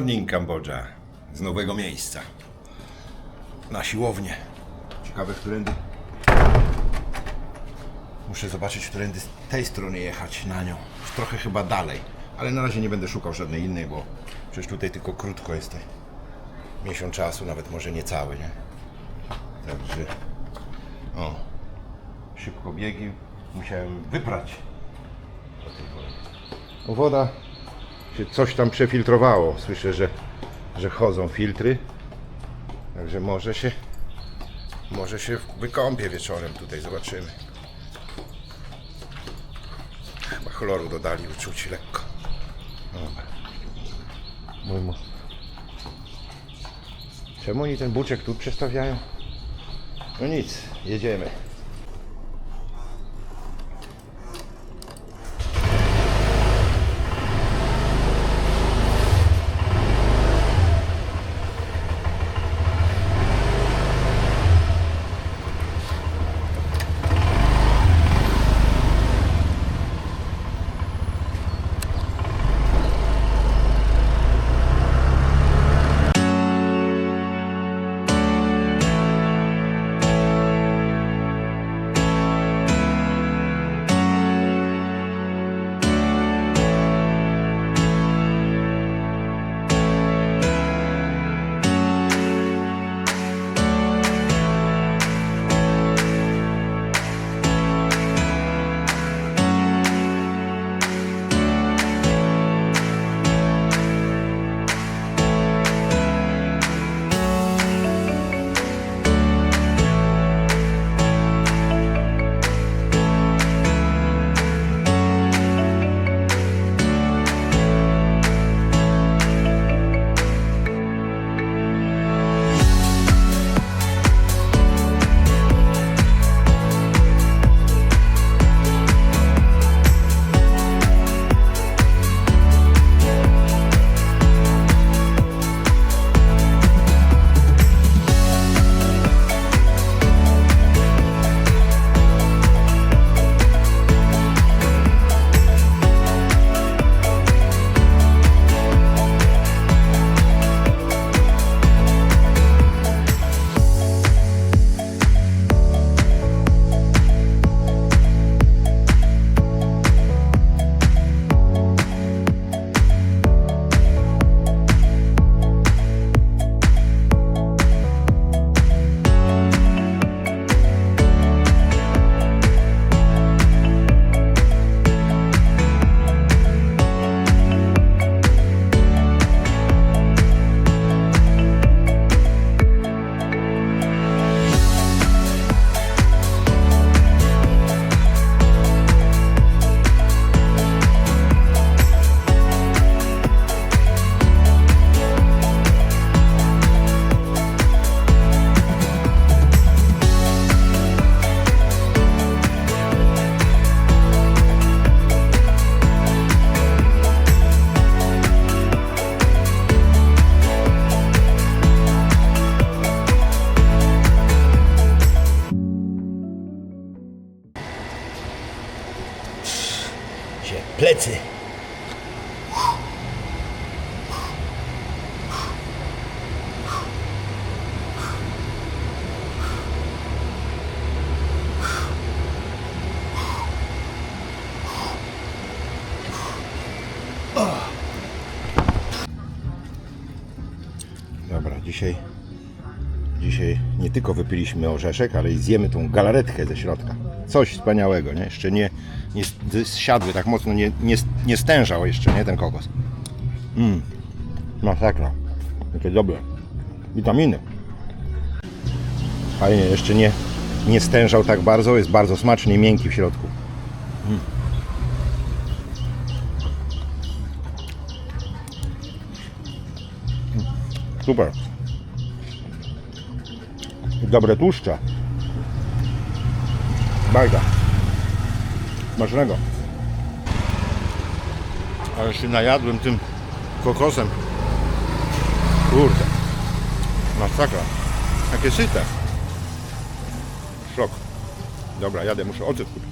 morning, Kambodża. Z nowego miejsca. Na siłownię. Ciekawe, którędy... Muszę zobaczyć, którędy z tej strony jechać na nią. Trochę chyba dalej. Ale na razie nie będę szukał żadnej innej, bo przecież tutaj tylko krótko jest. Miesiąc czasu, nawet może nie cały, nie? Także... O. Szybko biegi. Musiałem wyprać. O, Woda się coś tam przefiltrowało. Słyszę, że, że chodzą filtry. Także może się może się wykąpię wieczorem tutaj, zobaczymy. Chyba chloru dodali, uczuć lekko. Mój mo- Czemu oni ten buczek tu przestawiają? No nic, jedziemy. Dzisiaj Dzisiaj nie tylko wypiliśmy orzeszek, ale i zjemy tą galaretkę ze środka. Coś wspaniałego, nie? Jeszcze nie, nie zsiadły tak mocno, nie, nie, nie stężał jeszcze, nie? Ten kokos. Mmm, masakra. Jakie dobre. Witaminy. Fajnie, jeszcze nie, nie stężał tak bardzo, jest bardzo smaczny i miękki w środku. Mm. Mm, Super dobre tłuszcze. Bardzo. Smacznego. Ale się najadłem tym kokosem. Kurde. Masakra. Jakie syte. Szok. Dobra, jadę, muszę ocet kupić.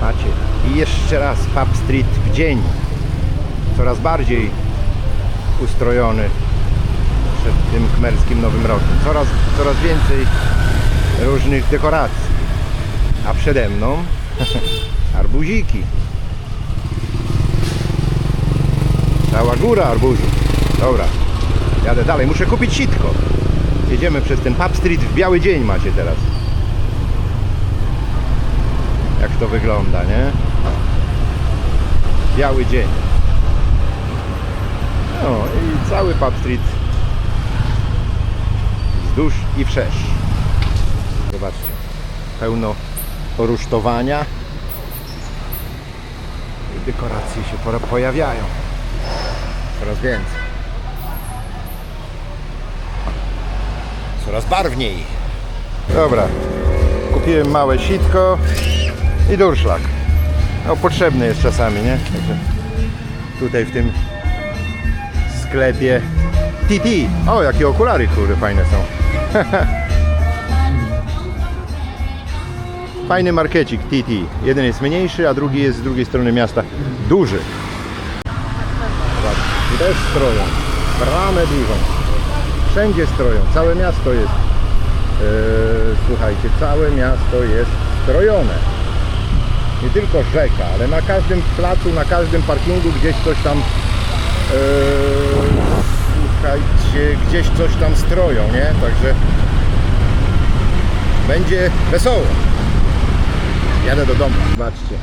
Macie. I jeszcze raz Pub Street w dzień. coraz bardziej ustrojony przed tym kmerskim Nowym Rokiem. Coraz, coraz więcej różnych dekoracji. A przede mną arbuziki. Cała góra arbuzów. Dobra, jadę dalej. Muszę kupić sitko. Jedziemy przez ten Pub Street w biały dzień macie teraz. Jak to wygląda, nie? Biały dzień. No i cały Pub Street wzdłuż i wszerz. Zobaczcie, pełno rusztowania i dekoracje się pojawiają. Coraz więcej. Coraz barwniej. Dobra, kupiłem małe sitko i durszlak. No potrzebny jest czasami, nie? Także tutaj w tym sklepie TT. O, jakie okulary, kurde, fajne są. Fajny markecik TT. Jeden jest mniejszy, a drugi jest z drugiej strony miasta duży. Też stroją. Bramę dużą. Wszędzie stroją. Całe miasto jest. Eee, słuchajcie, całe miasto jest strojone. Nie tylko rzeka, ale na każdym placu, na każdym parkingu gdzieś coś tam Eee, słuchajcie, gdzieś coś tam stroją, nie? Także będzie wesoło. Jadę do domu. Zobaczcie,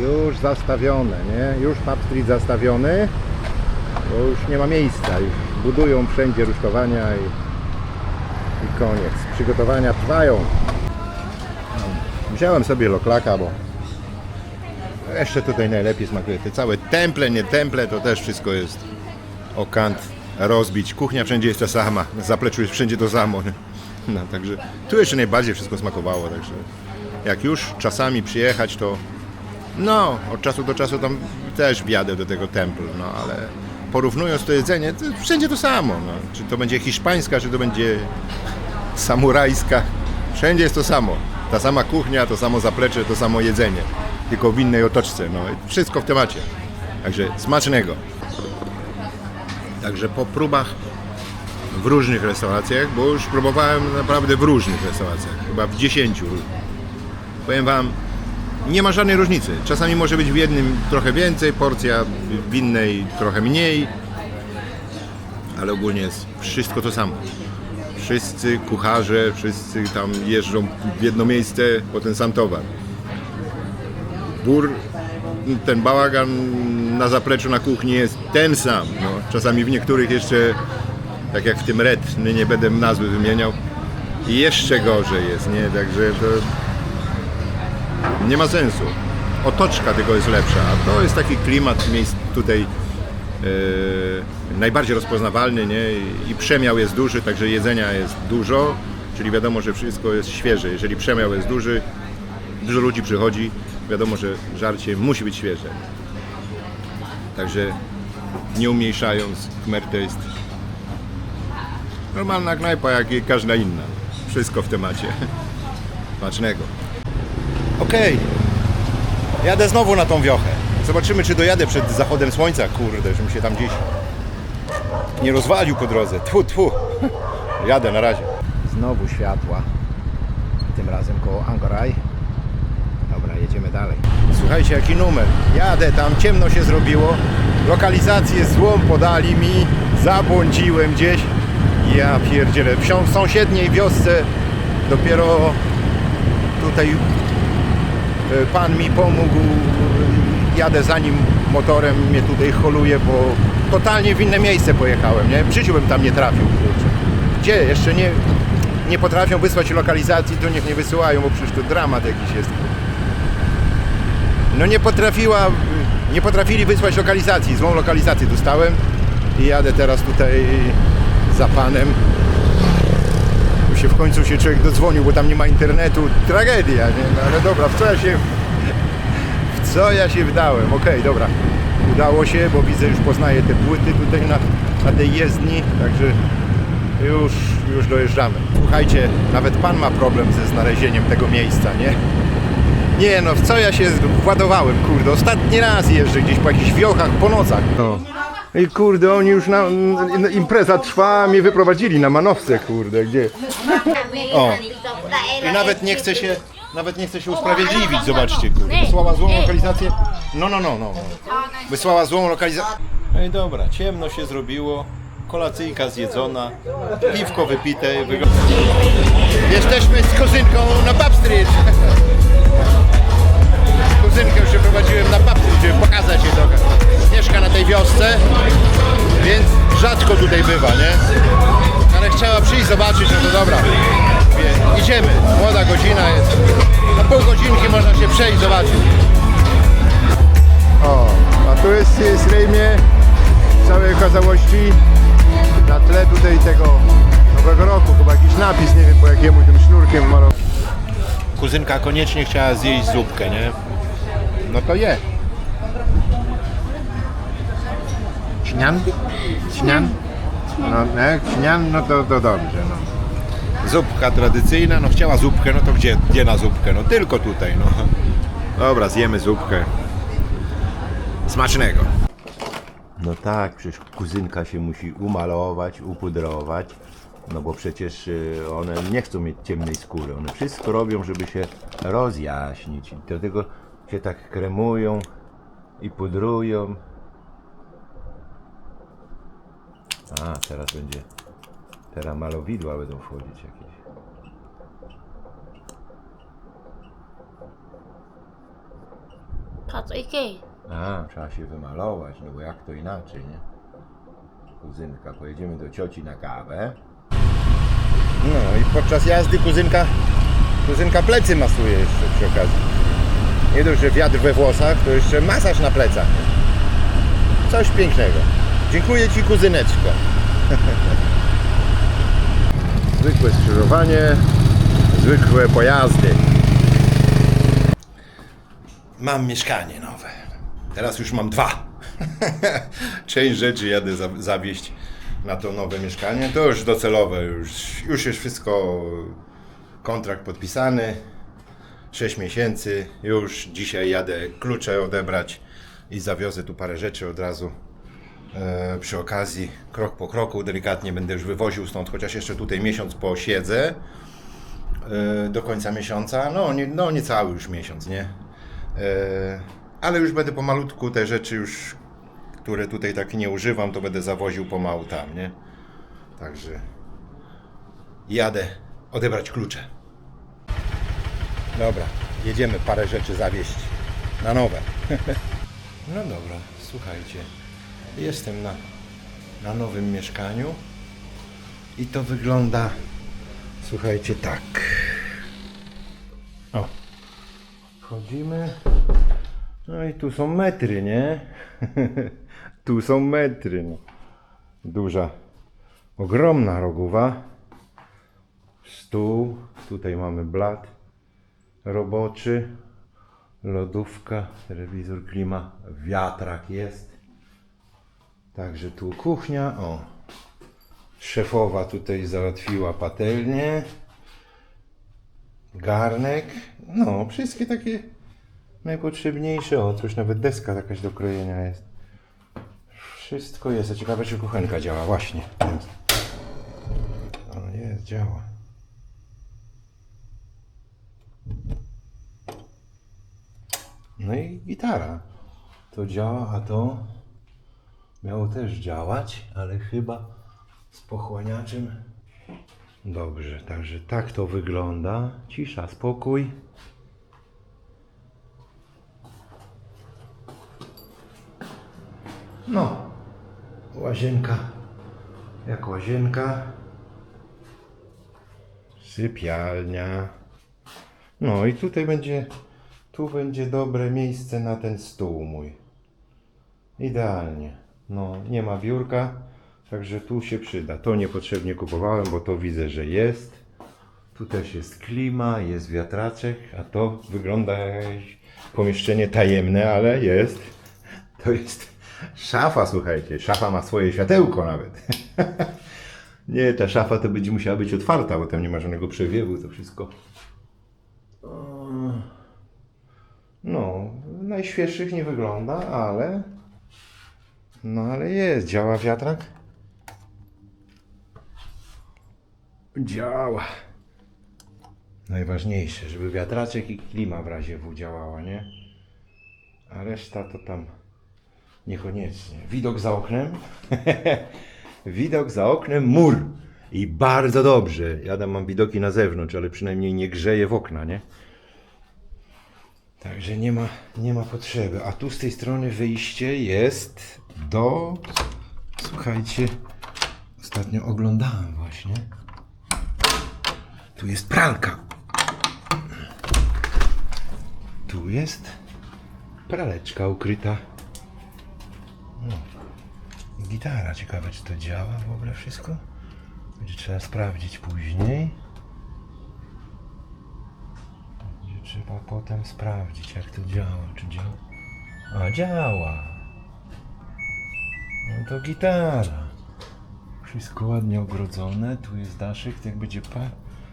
już zastawione, nie? Już Pub Street zastawiony, bo już nie ma miejsca. Już budują wszędzie rusztowania i, i koniec. Przygotowania trwają. Wziąłem sobie loklaka, bo jeszcze tutaj najlepiej smakuje. Te całe temple, nie temple, to też wszystko jest o kant rozbić. Kuchnia wszędzie jest ta sama, zapleczu jest wszędzie to samo. No, także tu jeszcze najbardziej wszystko smakowało, także jak już czasami przyjechać, to no, od czasu do czasu tam też wjadę do tego temple, no ale porównując to jedzenie, to wszędzie to samo. No. Czy to będzie hiszpańska, czy to będzie samurajska, wszędzie jest to samo. Ta sama kuchnia, to samo zaplecze, to samo jedzenie, tylko w innej otoczce. No. Wszystko w temacie. Także smacznego. Także po próbach w różnych restauracjach, bo już próbowałem naprawdę w różnych restauracjach, chyba w 10. Powiem Wam, nie ma żadnej różnicy. Czasami może być w jednym trochę więcej, porcja w innej trochę mniej, ale ogólnie jest wszystko to samo. Wszyscy kucharze, wszyscy tam jeżdżą w jedno miejsce po ten sam towar. Bór, ten bałagan na zapleczu na kuchni jest ten sam. No, czasami w niektórych jeszcze, tak jak w tym Red, nie będę nazwy wymieniał, jeszcze gorzej jest, nie? Także to nie ma sensu. Otoczka tylko jest lepsza, a to jest taki klimat miejsc tutaj e, najbardziej rozpoznawalny, nie? I przemiał jest duży, także jedzenia jest dużo, czyli wiadomo, że wszystko jest świeże. Jeżeli przemiał jest duży, dużo ludzi przychodzi, wiadomo, że żarcie musi być świeże. Także nie umniejszając, Khmer to jest normalna knajpa, jak i każda inna. Wszystko w temacie. Smacznego. Okej. Jadę znowu na tą wiochę. Zobaczymy, czy dojadę przed zachodem słońca. Kurde, żebym się tam gdzieś nie rozwalił po drodze. Tfu, tfu. Jadę na razie. Znowu światła. Tym razem koło Angoraj. Dobra, jedziemy dalej. Słuchajcie, jaki numer. Jadę tam, ciemno się zrobiło. Lokalizację złą podali mi. Zabłądziłem gdzieś. Ja pierdzielę. W sąsiedniej wiosce dopiero tutaj e, pan mi pomógł. Jadę za nim motorem, mnie tutaj holuje, bo totalnie w inne miejsce pojechałem, nie? W życiu bym tam nie trafił. Gdzie? Jeszcze nie, nie potrafią wysłać lokalizacji, to niech nie wysyłają, bo przecież to dramat jakiś jest. No nie potrafiła, nie potrafili wysłać lokalizacji, złą lokalizację dostałem i jadę teraz tutaj za panem. Tu się w końcu się człowiek dodzwonił, bo tam nie ma internetu. Tragedia, nie? No ale dobra, w co ja się, w co ja się wdałem? Okej, dobra. Udało się, bo widzę, już poznaję te płyty tutaj na, na tej jezdni, także już, już dojeżdżamy. Słuchajcie, nawet pan ma problem ze znalezieniem tego miejsca, nie? Nie no, w co ja się władowałem, kurde. Ostatni raz jeżdżę gdzieś po jakichś wiochach, po nocach. No. I kurde, oni już na, na impreza trwa, mnie wyprowadzili na manowce, kurde, gdzie? O. I nawet nie chce się, nawet nie chce się usprawiedliwić, zobaczcie, kurde. Wysłała złą lokalizację. No, no, no, no. no. Wysłała złą lokalizację. No i dobra, ciemno się zrobiło, kolacyjka zjedzona, piwko wypite. Wygo... Jesteśmy z kuzynką na Pub Street. Kuzynkę już przeprowadziłem na Pub Street, żeby pokazać jej trochę. Mieszka na tej wiosce, więc rzadko tutaj bywa, nie? Ale chciała przyjść zobaczyć, no to dobra. Wie, Idziemy, młoda godzina jest. Na pół godzinki można się przejść, zobaczyć. O, a tu jest, jest Rejmie w całej okazałości na tle tutaj tego nowego roku, chyba jakiś napis, nie wiem po jakiemu tym sznurkiem malował. Kuzynka koniecznie chciała zjeść zupkę, nie? No to je. Śnian? Śnian? No jak śnian, no to, to dobrze, no. Zupka tradycyjna, no chciała zupkę, no to gdzie, gdzie na zupkę? No tylko tutaj, no. Dobra, zjemy zupkę. Smacznego. No tak, przecież kuzynka się musi umalować, upudrować. No bo przecież y, one nie chcą mieć ciemnej skóry. One wszystko robią, żeby się rozjaśnić. I dlatego się tak kremują i pudrują. A, teraz będzie. Teraz malowidła będą wchodzić jakieś. A, trzeba się wymalować, no bo jak to inaczej, nie? Kuzynka, pojedziemy do cioci na kawę. No i podczas jazdy kuzynka, kuzynka plecy masuje jeszcze przy okazji. Nie dość, że wiatr we włosach, to jeszcze masaż na plecach. Coś pięknego. Dziękuję Ci kuzyneczko. Zwykłe skrzyżowanie, zwykłe pojazdy. Mam mieszkanie nowe. Teraz już mam dwa. Część rzeczy jadę za, zawieźć na to nowe mieszkanie. To już docelowe, już, już jest wszystko, kontrakt podpisany. 6 miesięcy. Już dzisiaj jadę klucze odebrać i zawiozę tu parę rzeczy od razu. E, przy okazji, krok po kroku, delikatnie będę już wywoził stąd, chociaż jeszcze tutaj miesiąc posiedzę e, do końca miesiąca. No, nie, no niecały już miesiąc, nie? E, ale już będę pomalutku te rzeczy już, które tutaj tak nie używam, to będę zawoził pomału tam, nie? Także jadę odebrać klucze. Dobra, jedziemy parę rzeczy zawieźć na nowe. no dobra, słuchajcie, jestem na, na nowym mieszkaniu i to wygląda, słuchajcie, tak. O, Wchodzimy. No i tu są metry, nie? tu są metry. No. Duża, ogromna rogowa. Stół. Tutaj mamy blat roboczy. Lodówka, telewizor, klima, wiatrak jest. Także tu kuchnia. O. Szefowa tutaj załatwiła patelnię garnek, no wszystkie takie najpotrzebniejsze, o coś nawet deska jakaś do krojenia jest. Wszystko jest, a ciekawe czy kuchenka działa, właśnie. O jest, działa. No i gitara. To działa, a to miało też działać, ale chyba z pochłaniaczem Dobrze, także tak to wygląda. Cisza, spokój. No, łazienka jak łazienka. Sypialnia. No i tutaj będzie, tu będzie dobre miejsce na ten stół mój. Idealnie. No, nie ma biurka, także tu się przyda. To niepotrzebnie kupowałem, bo to widzę, że jest. Tu też jest klima, jest wiatraczek, a to wygląda jak pomieszczenie tajemne, ale jest. To jest szafa, słuchajcie. Szafa ma swoje światełko nawet. Nie, ta szafa to będzie musiała być otwarta, bo tam nie ma żadnego przewiewu, to wszystko. No, najświeższych nie wygląda, ale... No ale jest, działa wiatrak? Działa. Najważniejsze, żeby wiatraczek i klima w razie W działała, nie? A reszta to tam niekoniecznie. Widok za oknem. Widok za oknem mur. I bardzo dobrze. Ja tam mam widoki na zewnątrz, ale przynajmniej nie grzeje w okna, nie? Także nie ma, nie ma potrzeby. A tu z tej strony wyjście jest do. Słuchajcie, ostatnio oglądałem właśnie. Tu jest pralka. Tu jest praleczka ukryta. No. Gitara, ciekawe czy to działa w ogóle wszystko? Będzie trzeba sprawdzić później. Będzie trzeba potem sprawdzić jak to działa, czy działa. A działa. No to gitara. Wszystko ładnie ogrodzone. Tu jest daszek, tak będzie pa.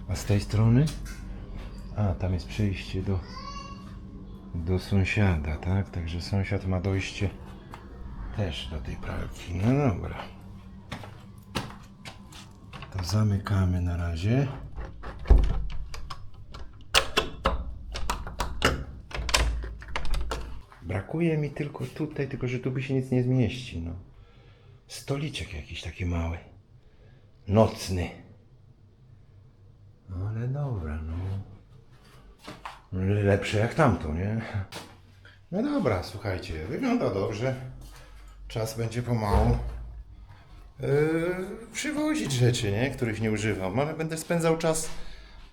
A z tej strony? A, tam jest przejście do, do sąsiada, tak? Także sąsiad ma dojście też do tej pralki. No dobra. Zamykamy na razie. Brakuje mi tylko tutaj, tylko że tu by się nic nie zmieści. No. Stoliczek jakiś taki mały. Nocny. No ale dobra, no. Lepsze jak tamto, nie? No dobra, słuchajcie, wygląda dobrze. Czas będzie pomału przywozić rzeczy, nie? których nie używam, ale będę spędzał czas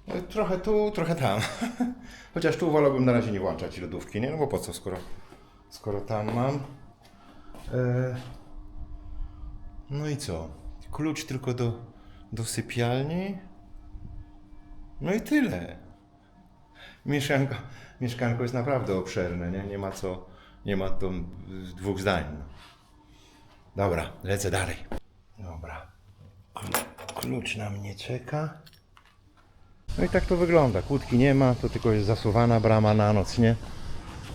yy, trochę tu, trochę tam. Chociaż tu wolałbym na razie nie włączać lodówki, nie? No bo po co, skoro, skoro tam mam. Yy, no i co? Klucz tylko do, do sypialni. No i tyle. Mieszkanko, mieszkanko jest naprawdę obszerne, nie? Nie ma co, nie ma tu dwóch zdań. No. Dobra, lecę dalej. Dobra. Kl- Klucz na mnie czeka. No i tak to wygląda. Kłódki nie ma, to tylko jest zasuwana brama na noc, nie?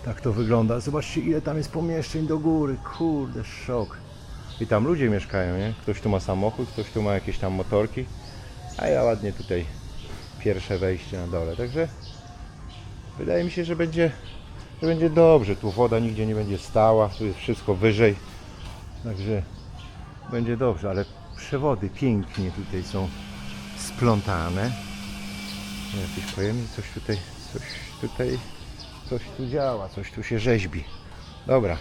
Tak to wygląda. Zobaczcie ile tam jest pomieszczeń do góry. Kurde, szok. I tam ludzie mieszkają, nie? Ktoś tu ma samochód, ktoś tu ma jakieś tam motorki. A ja ładnie tutaj pierwsze wejście na dole. Także wydaje mi się, że będzie, że będzie dobrze. Tu woda nigdzie nie będzie stała, tu jest wszystko wyżej. Także będzie dobrze, ale przewody pięknie tutaj są splątane. Jakiś pojemnik, coś tutaj, coś tutaj, coś tu działa, coś tu się rzeźbi. Dobra.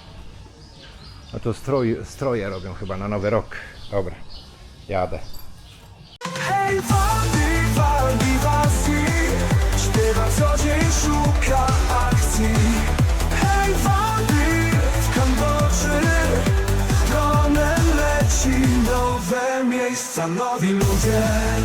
No to stroj, stroje robią chyba na nowy rok. Dobra, jadę. Hej, wody, walni pasji Śpiewa co dzień, szuka остановимся